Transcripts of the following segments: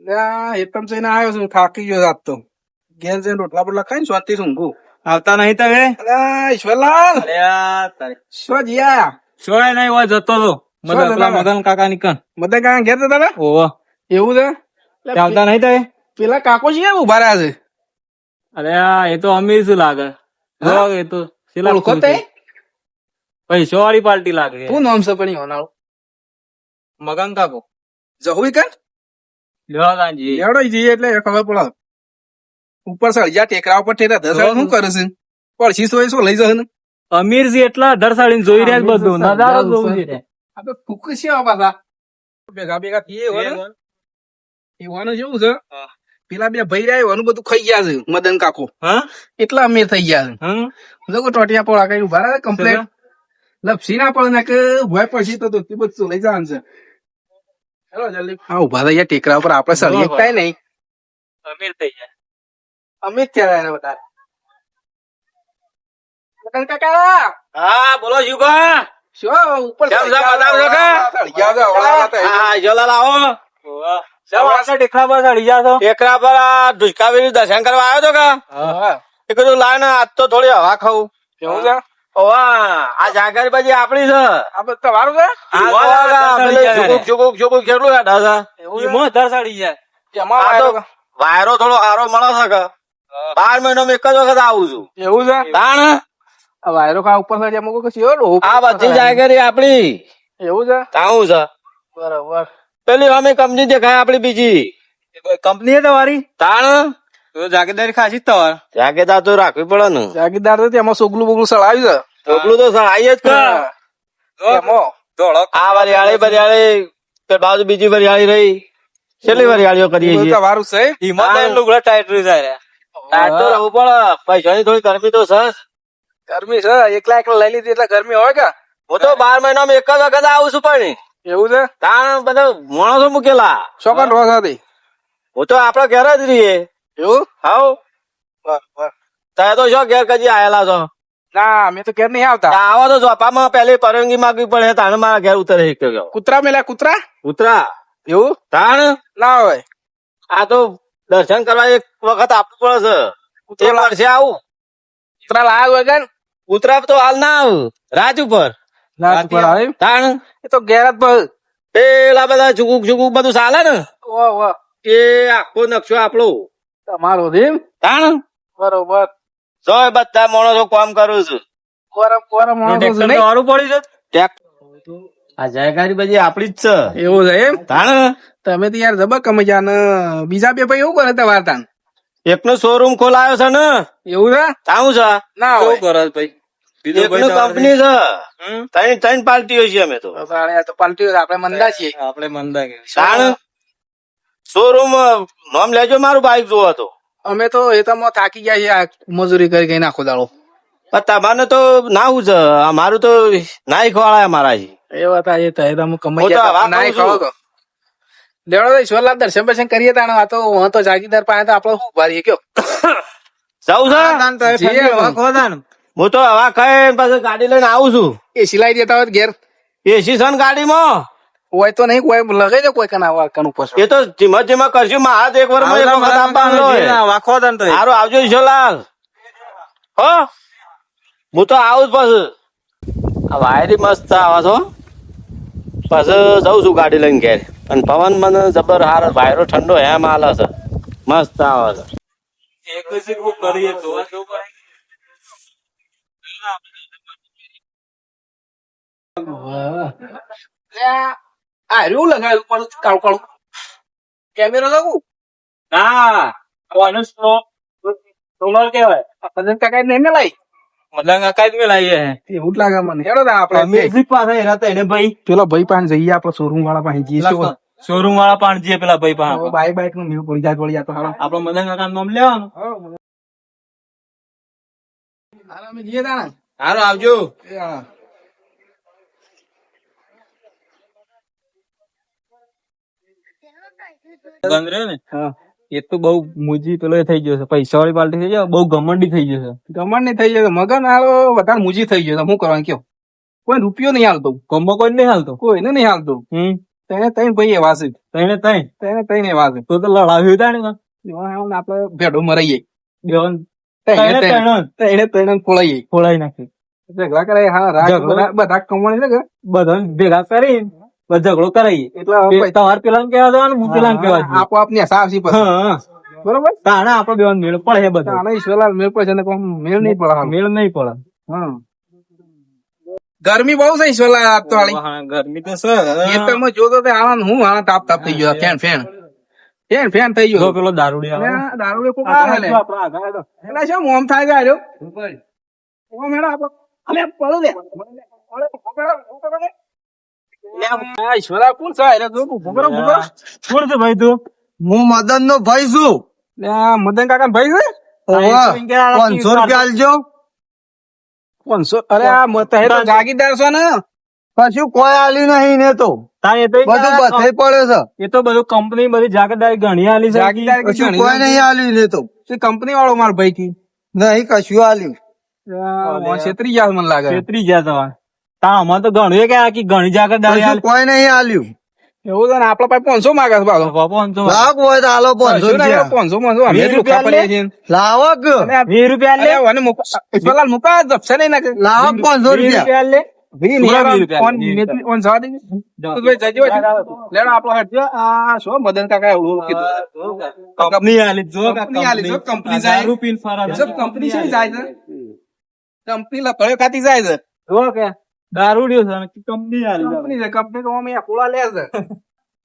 હેતમ જઈને આવ્યો છું થાકી ગયો રાત તો ઘેર જઈને રોટલા બોટલા ખાઈને સ્વાતી ઊંઘું આવતા નહીં તમે અરે ઈશ્વરલાલ શું જીયા સોય નહીં હોય જતો તો શું મદન મદન કાકા નીકળ બધા કાંઈ ઘેર જતા હતા ઓહો એવું છે આવતા નહીં તમે પેલા કાકો છે ઊભા રહ્યા છે અરે આ એ તો અમીર શું લાગે એ તો ઓળખો શું તે પૈસો વાળી પાર્ટી લાગે શું નામ છે પણ હોનારો મગન કાકો જહુઈ કર જઈએ એટલે ખબર પડે. ઉપર સળિયા ટેકરા ઉપર ઠેરા દસ શું કરે છે? પડશી સોય શું લઈ જશે ને? અમીરજી એટલા દરસાડીને જોઈ રહ્યા બધું. નજારો જોવું છે. છે. આ તો ફૂક છે પાછા. ભેગા ભેગા થઈએ એવાનું કેવું છે. પેલા બે ભાઈ રહ્યા એનું બધું ખાઈ ગયા છે મદન કાકો. હા? એટલા અમીર થઈ ગયા હમ છે જો ટોટિયા પોળા કઈ ઊભા રહે કમ્પ્લેટ લપસી ના પડે ને કે ભય પછી તો તું બધું લઈ જવાનું છે. જલ્દી. હા ઊભા થઈ જાય ટેકરા ઉપર આપણે સળી એકતાય નહીં. અમીર થઈ જાય અમીર ક્યારે એને બધા મદન કાકા! હા બોલો જીવબા શું ઉપર કેમ છે? મજામાં છો કે? સળિયા છે, હવળા હા જોલાલ આવો ટેકરા પર ચડી જાતો ટેકરા પર આ દુષ્કાવી દર્શન કરવા આવ્યો તો કે? હા. એ કીધું લાય ને આજ તો થોડી હવા ખાવું કેવું છે? ઓવા આ જાગર પછી આપણી છે. આ બધું તમારું છે? કેટલું છે એવું છે? જાય. વાયરો- થોડો સારો મળે છે કે? બાર મહિનો એક જ વખત આવું છું. એવું છે? તાણ વાયરો કા ઉપર થાય અમુક કશી હોય આ બધી જાગરી આપણી. એવું છે? તાવું છે. બરાબર. પેલી અમે કંપની દેખાય આપડી બીજી. કંપની હે તમારી? તાણ? તો જાગીરદારી ખાસી તમારે. જાગેદાર તો રાખવી પડે ને. જાગીરદાર તો એમાં સોગલું બોગલું સળાવ્યું એટલું તો સહાય જ છે આ વરિયાળી વરિયાળી કે બાજુ બીજી વરિયાળી રહી. છેલ્લી વરિયાળીઓ કરીએ છીએ? તમારું છે ઈમો હા. તો લુગડા ટાઈટ રહી જાય ટાઈટ તો રહેવું પડે. પૈસાની થોડી ગરમી તો સર ગરમી છે એકલા એકલા લઈ લીધી એટલે ગરમી હોય કે? હું તો બાર મહિનામાં એક જ વખત આવું છું પણ. એવું છે? તાણ બધા માણસો મૂકેલા. શોકન રોજ હતી? હું તો આપડે ઘેર જ રહીએ. એવું? હાઉ તમે તો શું ઘેર કદી આયેલા છો? ના અમે તો ઘેર નહીં આવતા. આવો તો જોપામાં પહેલી પરવાનગી માંગવી પડે તાણ મારા ઘેર ઉતરે કૂતરા મેલા કૂતરા? ઉતરા એવું? તાણ? ના હોય. આ તો દર્શન કરવા એક વખત આપવું પડે છે એક વર્ષે આવું. કૂતરા લાયા હોય કે તો હાલ ના આવ. રાજ ઉપર? તાણ? એ તો ઘેર જ પેલા બધા ચુકુક ચુકુક બધું ચાલે ને? એ આખો નકશો આપણો. તમારો એમ તાણ? બરોબર. જોય બધા માણસો કામ કરું છું. માણસો છે નહીં? વાળું પડ્યું છે? આ જાયકારી બધી આપડી જ છે. એવું છે એમ? તાણ? તમે તો યાર જબર કમજા ને. બીજા બે ભાઈ એવું કરે તમારે તાન એકનો શોરૂમ ખોલાયો છે ને. એવું છે? તાવું છે? ના હોય. કરે છે ભાઈ? એકનું કંપની છે. ત્રણ ત્રણ પાર્ટીઓ છીએ અમે તો. તો તાણે આ તો પાલટી આપણે મંદા છીએ. આપણે મંદા તાણ? શોરૂમ નામ લેજો મારું બાઈક જોવો તો. અમે તો એ થાકી ગયા છીએ આ મજૂરી કરી ગઈ નાખો દાડો. પણ તમારે તો નાવું છે આ મારું તો નાઈ ખવાળાય મારા એ વાત આ એ તો એ તો કમાઈ ગયા ના છું. લેવડો તો ઈશ્વરલાલ દર્શન બર્શન કરીએ તાણે આ તો હું તો જાગીદાર પાસે તો આપણો શું ભારી કયો? જાઉં છે હું? તો હવા ખાઈ પાછું ગાડી લઈને આવું છું. એ સિલાઈ દેતા હોય ઘેર. એસી છે ને ગાડીમાં? હોય તો નહીં કોઈ લગાઈ દે કોઈ કના વાકણ ઉપર એ તો ધીમા ધીમા કરશું માં હાથ એક વાર એક વખત આપવાનો. વાખો દન તો હારું આવજો ઈશ્વરલાલ હો? હું તો આવું જ પાછું. આ વાયરી મસ્ત આવા છો પાછું જઉં છું ગાડી લઈને ઘેર. અને પવન મને જબર હાર વાયરો ઠંડો એમ હાલે છે. મસ્ત આવે છે. એક આ રહ્યું લગાવ્યું પણ કાળું કાળું. કેમેરો લાગુ? ના આનું સ્લો સોલર કેવાય કાકા ને એને લાઈ? મદંગ અકાદ મેં લાવીએ હે એવું લાગે મને. હેડો તા આપણે મ્યુઝિક પાસે એના તો એને ભાઈ. પેલો ભાઈ પાસે જઈએ આપણે શોરૂમ વાળા પાસે જઈએ શોરૂમ વાળા પણ જઈએ પેલા ભાઈ પાસે. બાઈક બાઈકનું મેળ પડી જાય પડી જાય તો. હાલો. આપડે મદન કાકા નામ લેવાનું. હારો અમે જઈએ તાણે. હારું આવજો. હા. બંધ રહ્યો ને? હા. એ તો બહુ મુજી પેલો થઈ ગયો છે. પૈસા વાળી પાર્ટી થઈ જાય બહુ ઘમંડી થઈ ગયો છે. નહીં થઈ જાય મગન હાલો વધારે મુજી થઈ ગયો શું કરવાનું કયો? કોઈ રૂપિયો નહીં હાલતો. ગમો કોઈ નહીં હાલતો? કોઈને નહીં હાલતો. હમ. તેને તઈ ભાઈ એવા છે તઈને તઈ તેને તઈ એવા છે તો તો લડાવ્યું હતા ને એવા એવા ભેડો મરાઈએ. બેવન તેને તૈણો ત્રણે. ત્રણ. ફોલાઈએ ખોલાઈ નાખી. ઝઘડા કરે હા રાગ? બધા- કમાણી છે બધા ભેગા કરી ઝઘડો કરાઈએ. એટલે તમારે પેલા કેવા જવાનું હું પેલા કેવા જવાનું. આપો આપની છે પછી. બરોબર? તાણે આપડે બેવાન મેળ પડે બધા. બધું ઈશ્વરલાલ મેળ પડે ને મેળ નહીં પડે મેળ નહીં પડે. હા. ગરમી બહુ છે ઈશ્વરલાલ આજ તો હાલી. ગરમી તો છે ખેતરમાં જોતો તો આનંદ હું આ તાપ તાપ થઈ ગયો ફેન ફેન. ફેન ફેન થઈ ગયો. પેલો દારૂડી આવે. દારૂડી કોક આવે લે. એટલે શું મોમ થાય છે આર્યો? ઓ મેડા આપો. અમે પડો લે. પડો, ભૂગરો, ભૂગરો લે. લે, આ ઈશ્વરલાલ કોણ છે? જો ભૂગરો, ભૂગરો. કોણ છે ભાઈ તું? હું મદન નો ભાઈ છું. મદન કાકા ભાઈ છે? પાંચસો રૂપિયા આલજો. પાંચસો? અરે આ મત હે તો જાગીરદાર છો ને? કશું કોઈ આલ્યું નહીં ને તો. તાર એ તો બધું બથાઈ પડે છે. એ તો બધું કંપની બધી જાગીદારી ઘણી આલી જાગીદારી કશું કોઈ નહીં આલ્યું ને તો. કંપની વાળો માર ભાઈ કી નહીં કશું આલ્યું. છેતરી ગયા મને લાગે. છેતરી ગયા તમારે તા અમારે તો ઘણું કે આખી ઘણી જાગર કોઈ નહીં આલ્યું. એવું છે ને આપડા પાસે પાંચસો માંગે છે પાછો. આમ લાખ હોય તો હાલો પાંચસો રૂપિયા. પાંચસો પાંચસો અમે રૂપિયા ખાપરીએ લે. છીએ. લાવો આ- વીસ રૂપિયા લે અને આને મુકા- જપશે નહીં નાખે. લાવક પાંચસો રૂપિયા. લે. તો કંપની આલી કંપની આલી જો, કંપની. જાય. દારૂ પીને ફરે છે. સબ કંપની છે જાય છે. કંપની લપડ્યો ખાતી જાય છે. જો કે. દારૂડિયો છે કંપની. કંપની છે કંપની તો અમે ફૂલા લે છે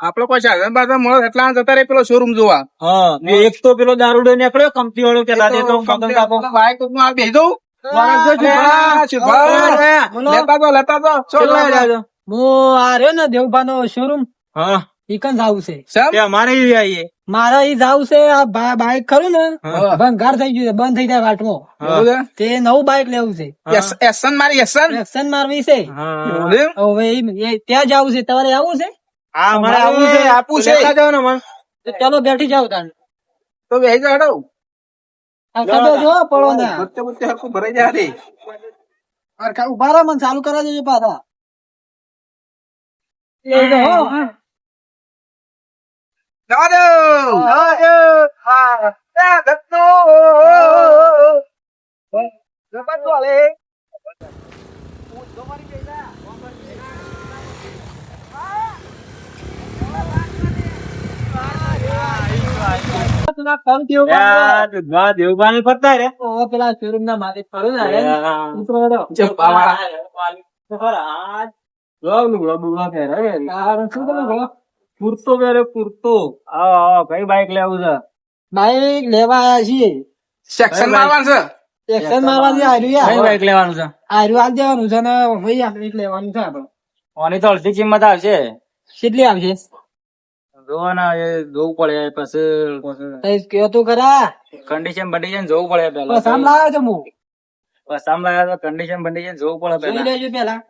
આપડે કોઈ સાધન બાધન મળે એટલા જતા રહે પેલો શોરૂમ જોવા હા એક તો પેલો દારૂડિયો નીકળ્યો કંપની વાળો કે લાદે તો મગન કાપો બાઈક કોકનું આ બેસી દઉં વાહ, અરે, શુભા. બોલો. લેતા તો લેતા તો શું કેટલા લેતા? લાવ્યો? હું આ રહ્યો ને દેવભા નો શોરૂમ હા ઈકન જાવું છે. અમારે મારે ઈ જાવું છે આ બાઈક ખરું ને. ભંગાર થઈ ગયું છે બંધ થઈ જાય વાટમાં. તે નવું બાઈક લેવું છે. એસન મારી એસન? એસન મારવી છે? હવે ત્યાં જવું છે તમારે આવું છે? હા મારે આવું છે આપવું છે. તો ચાલો બેઠી જાવ તાન તો બેસી. આ ખબર જો પડો ને બચ્ચે બચ્ચે હરખું ભરાઈ જાય રે. ઊભા રહો મને ચાલુ કરા દેજો પાછા. એ તો દેવબાને ફરતા રે. ઓ, પેલા શોરૂમ ના માલિક ફરું ને પૂરતો પહેરે પૂરતો. આવો આવો કઈ બાઈક લેવું છે? બાઈક લેવા આયા છીએ. સેક્શન મારવાનું છે? એક્શન મારવાથી આર્યું કઈ બાઈક લેવાનું છે? આર્યું હાલ દેવાનું છે ને ભાઈ આપણે લેવાનું છે આપણે. ઓની તો અડધી કિંમત આવશે. કેટલી આવશે? જોવો એ જોવું પડે પછી કયો તું ખરા? કન્ડિશન બંડિશન જોવું પડે પેલા. આમ લાવ્યો છો હું તો કન્ડિશન બંડિશન જોવું પડે પેલા.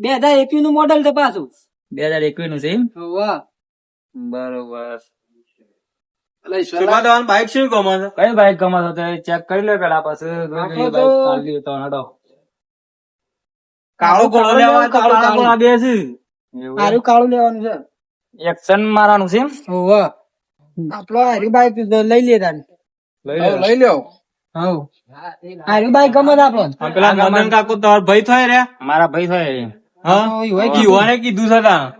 બે હજાર એપી નું મોડલ છે પાછું. બે હજાર એકવીસનું છે એમ? બરોબર. બાઈક શું કઈ બાઈક ગમે છે? ચેક કરી લે પેલા પછી. કાળો ઘોડો લેવા હોય તો કાળું, કાળા કાળું. ઘોડા. બે છે આર્યું કાળું લેવાનું છે. એક્શન મારાનું છે એમ? આપણો બાઈક લઈ લેતા લઈ હવ, લે. લઈ લ્યો. હવ. આર્યું બાઈક ગમે છે આપણો પેલા મદન કાકુ તમારા ભાઈ થાય રે. મારા ભાઈ થાય ઓને કીધું છે તા.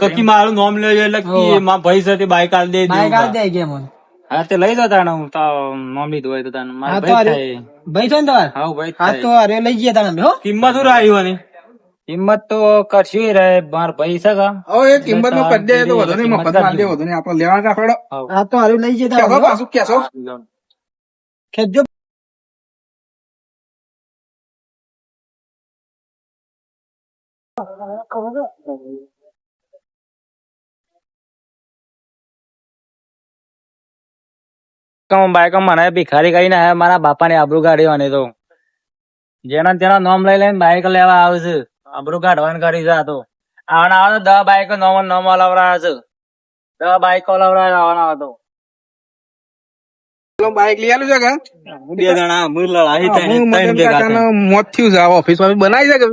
તો કે મારું નામ લેજો એટલે કે મા ભાઈ સાથે બાઈક આલ દે બાઈક આલ દે કે મને હા તે લઈ જતા હું તો નામ લીધું હોય તો તને. મારા ભાઈ થાય. ભાઈ છો ને તમારે? હા ભાઈ હા તો અરે લઈ ગયા તમે હો. કિંમત શું રાહી કિંમત તો કરશી રહે માર ભાઈ છે કા? ઓ એ કિંમતમાં કરી દે તો વધુ નહીં મફતમાં દે વધુ નહીં આપણે લેવાના રાખડો હા તો હારું લઈ જતા કેસો પાછું કમ ભાઈ બાઈક મને ભિખારી કરીને આયા મારા બાપાની આબરૂ કાઢી તો. જેના તેના નામ લઈ લઈને બાઈક લેવા આવે છે. આબરૂ કાઢવાની કરી છે આ તો. આવવાના આવે દસ બાઈક નોમ નોમ લવડાવે છે. દસ બાઈકો લવડાવે આવવાના આવે તો. પેલો બાઈક લઈ આલું છે કે? બે જણા હું લડાઈ હું મદન કાકાનો મોત થયું છે ઓફિસમાં બનાવી છે કે?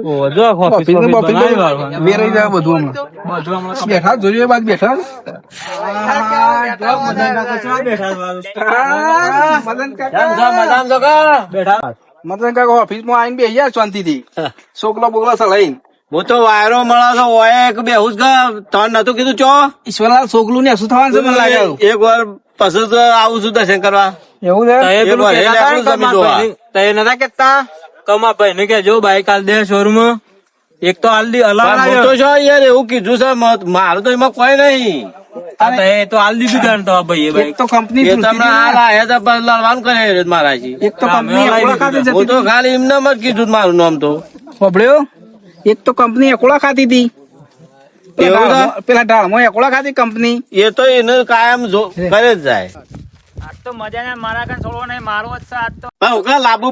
ઓફિસનું ઓફિસ બે રહી જાય બધું હમણાં. બેઠા જોયું બાદ બેઠા. મદન કાકા ઓફિસમાં બેસી જાય શાંતિ થી છોકલો બોકલો સલાઈ હું તો વાયરો મળો છો ઓય એક બેહુસ ગ તન નતું કીધું ચો? ઈશ્વરલાલ છોકલું ને શું થવાનું છે મને લાગે એક વાર પછી તો આવું છું દર્શન કરવા? એવું છે? જોવા. નતા કેતા કમા ભાઈ ને કે જો બાઈક હાલ દે શોરૂમ એક તો હાલદી અલાર અલાવ તો છો યાર એવું કીધું છે મારું તો એમાં કોઈ નહીં. તો હાલ દીધું જાણતો આ ભાઈ એક તો કંપની તમને પણ લડવાનું કરે મારાજી એક તો કંપની એકોડા ખાતી હું જતી. તો ખાલી એમને જ કીધું મારું નામ તો. સાંભળ્યો એક તો કંપની એકોડા ખાતી હતી. પેલા એવું એકલા ઢાળમાં- એકોડા ખાતી કંપની? એ તો એને કાયમ કરે જ જાય. આજ તો મજા મારા કાન છોડવો નહીં મારો જ આજ તો.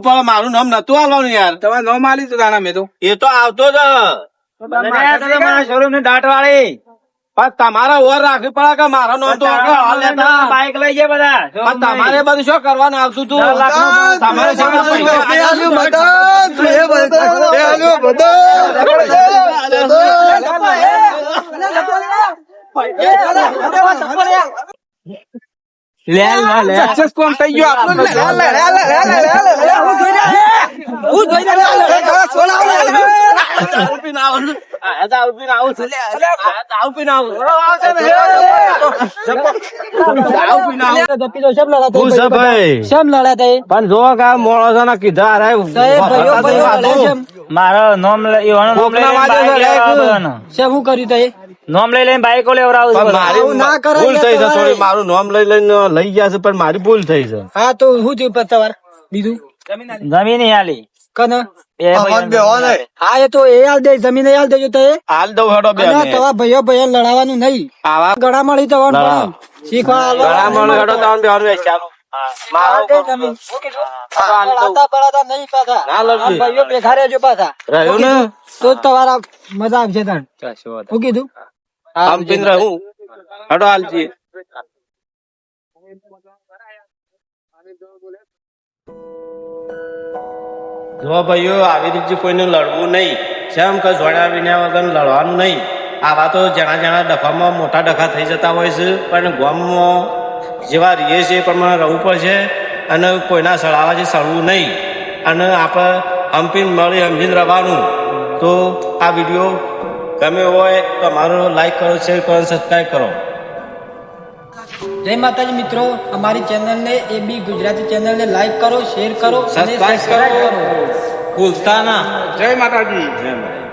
પડે મારું નામ નતું આવવાનું યાર. તમે ન માલી તો દાણા મેં તો. એ તો આવતો જ. મારા શોરૂમ ને દાંત વાળી પણ તમારે ઓર રાખવી પડે કે મારો નો તો બાઈક લઈ જાય બધા તમારે બધું શું કરવાનું આવતું તું? તમારે સક્સેસ કોણ થઈ ગયો આપણો હું જોઈને મારો નોમ શું કર્યું તે નોમ લઈ લઈને બાઈકો લેવડાવું છું મારી ના કરાય ભૂલ થઈ છે થોડી મારું નોમ લઈ લઈને લઈ ગયા છે પણ મારી ભૂલ થઈ છે. હા તો હું થયું પત્તાવાર બીજું? જમીન હાલી કન? હા એ તો એ હાલ દે જમીન હાલ દેજો તો હાલ દઉં હેડો બે તવા ભયો ભયો લડાવાનું નહીં. આવા ગળા મળી તવાનું શીખવા ગળા મળી હેડો તવાનું બેવાનું વેચાવ મજા આવશે તણ. શું કીધું? આમ પીને રહું હેડો હાલ જઈએ જો ભાઈઓ આવી રીતે કોઈને લડવું નહીં. જેમ કે જોડ્યા વિના વગર લડવાનું નહીં. આવા તો જણા જણા ડખામાં મોટા ડખા થઈ જતા હોય છે પણ ગામમાં જેવા રહીએ છીએ એ પ્રમાણે રહેવું પડશે અને કોઈના સળાવાથી સળવું નહીં. અને આપણે હંપીને મળી સમજીને રહેવાનું. તો આ વીડિયો ગમે હોય તો મારું લાઈક કરો શેર કરો સબસ્ક્રાઈબ કરો. જય માતાજી મિત્રો અમારી ચેનલને એ બી ગુજરાતી ચેનલને લાઈક કરો શેર કરો સબસ્ક્રાઈબ કરો. કરો. ભૂલતા ના. જય માતાજી. જય માતા